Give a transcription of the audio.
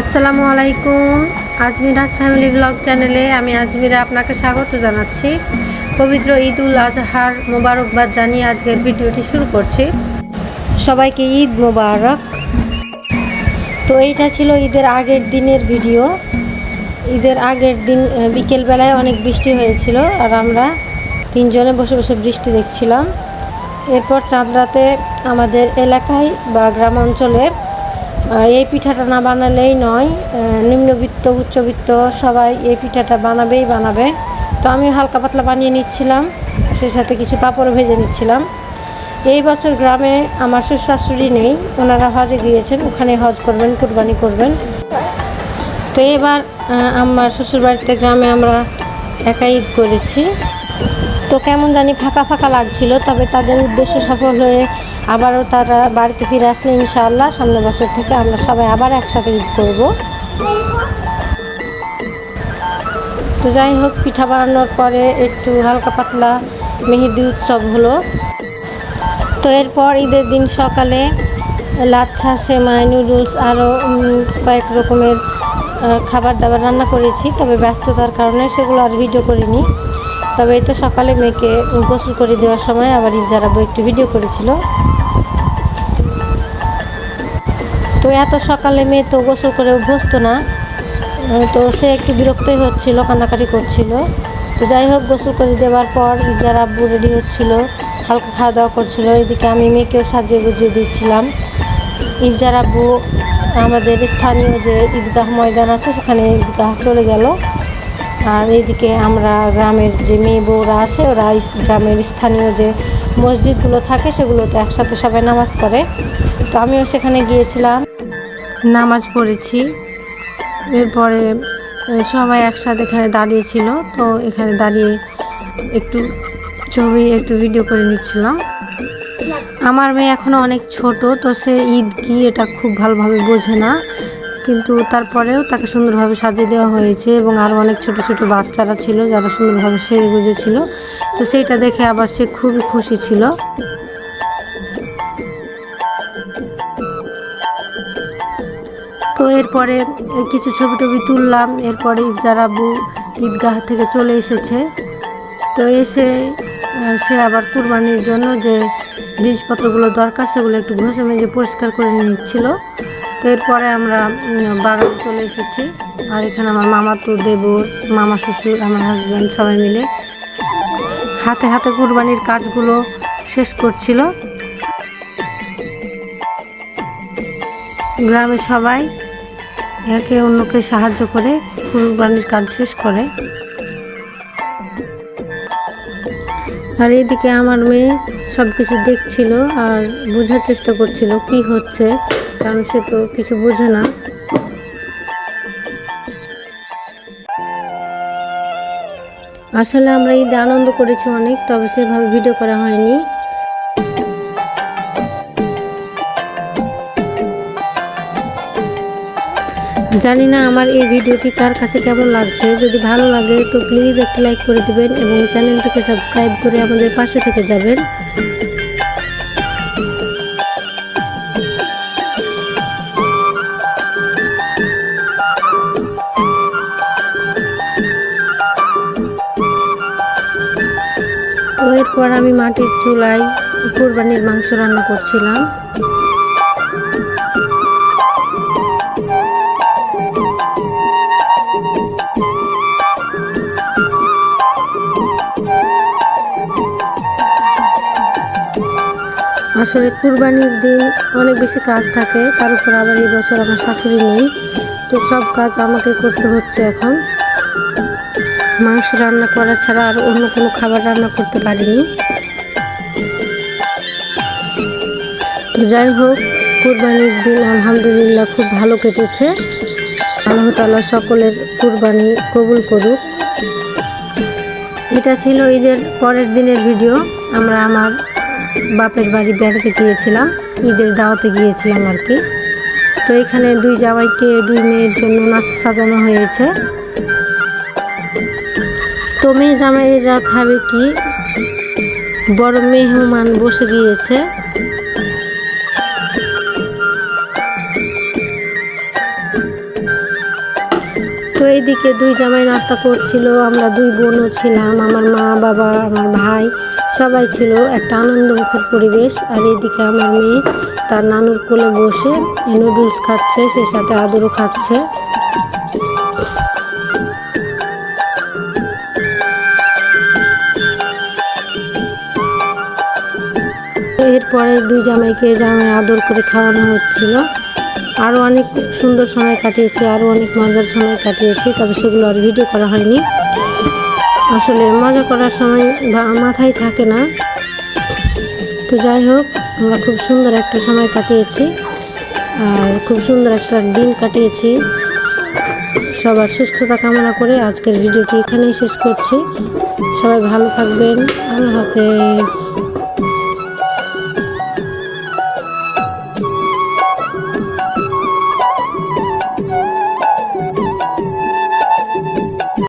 আসসালামু আলাইকুম। আজমিরাজ family blog চ্যানেলে আমি আজমিরা আপনাকে স্বাগত জানাচ্ছি। পবিত্র ঈদ উল আজহার মোবারকবাদ জানিয়ে আজকের ভিডিওটি শুরু করছি। সবাইকে ঈদ মোবারক। তো এইটা ছিল ঈদের আগের দিনের ভিডিও। ঈদের আগের দিন বিকেলবেলায় অনেক বৃষ্টি হয়েছিল আর আমরা তিনজনে বসে বসে বৃষ্টি দেখছিলাম। এরপর চাঁদ রাতে আমাদের এলাকায় বা গ্রাম অঞ্চলে আহ, এই পিঠাটা না বানালেই নয় নিম্নবিত্ত, উচ্চবিত্ত সবাই এই পিঠাটা বানাবেই বানাবে। তো আমি হালকা পাতলা বানিয়ে নিচ্ছিলাম, সেই সাথে কিছু পাঁপড় ভেজে নিচ্ছিলাম। এই বছর গ্রামে আমার শ্বশুর শাশুড়ি নেই, ওনারা হজে গিয়েছেন, ওখানে হজ করবেন, কুরবানি করবেন। তো এবার আমার শ্বশুরবাড়িতে গ্রামে আমরা একা ঈদ করেছি। তো কেমন জানি ফাঁকা ফাঁকা লাগছিল, তবে তাদের উদ্দেশ্য সফল হয়ে আবারও তারা বাড়িতে ফিরে আসলে ইনশাআল্লাহ সামনের বছর থেকে আমরা সবাই আবার একসাথে ঈদ করব। তো যাই হোক, পিঠা বানানোর পরে একটু হালকা পাতলা মেহেদি উৎসব হলো। তো এরপর ঈদের দিন সকালে লাচ্ছা, সেমাই, নুডলস আরও কয়েক রকমের খাবার দাবার রান্না করেছি। তবে ব্যস্ততার কারণে সেগুলো আর ভিডিও করিনি। তবে এই তো সকালে মেয়েকে গোসল করে দেওয়ার সময় আবার ইফজারাবু একটু ভিডিও করেছিল। তো এত সকালে মেয়ে তো গোসল করে অভ্যস্ত না। তো সে একটু বিরক্তই হচ্ছিল, কান্নাকাটি করছিল। তো যাই হোক, গোসল করে দেওয়ার পর ইফজার আব্বু রেডি হচ্ছিল, হালকা খাওয়া দাওয়া করছিল। এদিকে আমি মেয়েকেও সাজিয়ে গুজিয়ে দিচ্ছিলাম। ইফজার আব্বু, আমাদের স্থানীয় যে ঈদগাহ ময়দান আছে, সেখানে ঈদগাহ চলে গেল। আর এইদিকে আমরা গ্রামের যে মেয়ে বউরা আছে, ওরা গ্রামের স্থানীয় যে মসজিদগুলো থাকে, সেগুলোতে একসাথে সবাই নামাজ পড়ে। তো আমিও সেখানে গিয়েছিলাম। নামাজ পড়েছি। এরপরে সবাই একসাথে এখানে দাঁড়িয়েছিল, তো এখানে দাঁড়িয়ে একটু ছবি, একটু ভিডিও করে নিচ্ছিলাম। আমার মেয়ে এখনও অনেক ছোট, তো সে ঈদ কি এটা খুব ভালোভাবে বোঝে না। কিন্তু তারপরেও তাকে সুন্দরভাবে সাজিয়ে দেওয়া হয়েছে এবং আরও অনেক ছোট ছোট বাচ্চারা ছিল যারা সুন্দরভাবে সেরে গুজেছিল তো সেইটা দেখে আবার সে খুবই খুশি ছিল। তো এরপরে কিছু ছবি টবি তুললাম, এরপরে ইফজার আব্বু ঈদগাহ থেকে চলে এসেছে। তো এসে সে আবার কুরবানির জন্য যে জিনিসপত্রগুলো দরকার সেগুলো একটু ঘষে মেজে পরিষ্কার করে নিচ্ছিল। তো এরপরে আমরা বাগান চলে এসেছি। আর এখানে আমার মামা তো দেবর, মামা শ্বশুর, আমার হাজব্যান্ড সবাই মিলে হাতে হাতে কুরবানির কাজগুলো শেষ করছিল। গ্রামের সবাই একে অন্যকে সাহায্য করে কুরবানির কাজ শেষ করে। আর এইদিকে আমার মেয়ে সব কিছু দেখছিল আর বোঝার চেষ্টা করছিল কি হচ্ছে, কারণ সে তো কিছু বোঝে না। আসলে আমরা ঈদে আনন্দ করেছি অনেক, তবে সেভাবে ভিডিও করা হয়নি। জানি না আমার এই ভিডিওটি কার কাছে কেমন লাগছে। যদি ভালো লাগে, তো প্লিজ একটি লাইক করে দিবেন এবং চ্যানেলটিকে সাবস্ক্রাইব করে আমাদের পাশে থেকে যাবেন। তো এরপর আমি মাটির চুলায় কোরবানির মাংস রান্না করছিলাম। আসলে কুরবানির দিন অনেক বেশি কাজ থাকে, তার উপর আবার এই বছর আমার শাশুড়ি নেই। তো সব কাজ আমাকে করতে হচ্ছে এখন। মাংস রান্না করা ছাড়া আর অন্য কোনো খাবার রান্না করতে পারিনি। তো যাই হোক, কুরবানির দিন আলহামদুলিল্লাহ খুব ভালো কেটেছে। আল্লাহ তাআলা সকলের কুরবানি কবুল করুক। এটা ছিল ঈদের পরের দিনের ভিডিও। আমরা আমার বাপের বাড়ি বেড়াতে গিয়েছিলাম, ঈদের দাওয়াতে গিয়েছিলাম আর কি। তো এখানে দুই জামাইকে, দুই মেয়ের জন্য নাস্তা সাজানো হয়েছে। তো মেয়ে জামাইরা খাবে কি, বড় মেহমান বসে গিয়েছে। তো এইদিকে দুই জামাই নাস্তা করছিল, আমরা দুই বোনও ছিলাম, আমার মা, বাবা, আমার ভাই। সবাই ছিল একটা আনন্দমুখর পরিবেশ। আর এইদিকে আমার মেয়ে, তার নানুর কোলে বসে নুডলস খাচ্ছে, সে সাথে আদরও খাচ্ছে। এরপরে দুই জামাইকে জামাই আদর করে খাওয়ানো হচ্ছিল। আরও অনেক সুন্দর সময় কাটিয়েছি, আরও অনেক মজার সময় কাটিয়েছি, তবে সেগুলো আর ভিডিও করা হয়নি। আসলে মজা করার সময় বা- মাথায় থাকে না। তো যাই হোক, আমরা খুব সুন্দর একটা সময় কাটিয়েছি আর খুব সুন্দর একটা দিন কাটিয়েছি। সবার সুস্থতা কামনা করে আজকের ভিডিওটি এখানেই শেষ করছি। সবাই ভালো থাকবেন। আল্লাহ হাফেজ।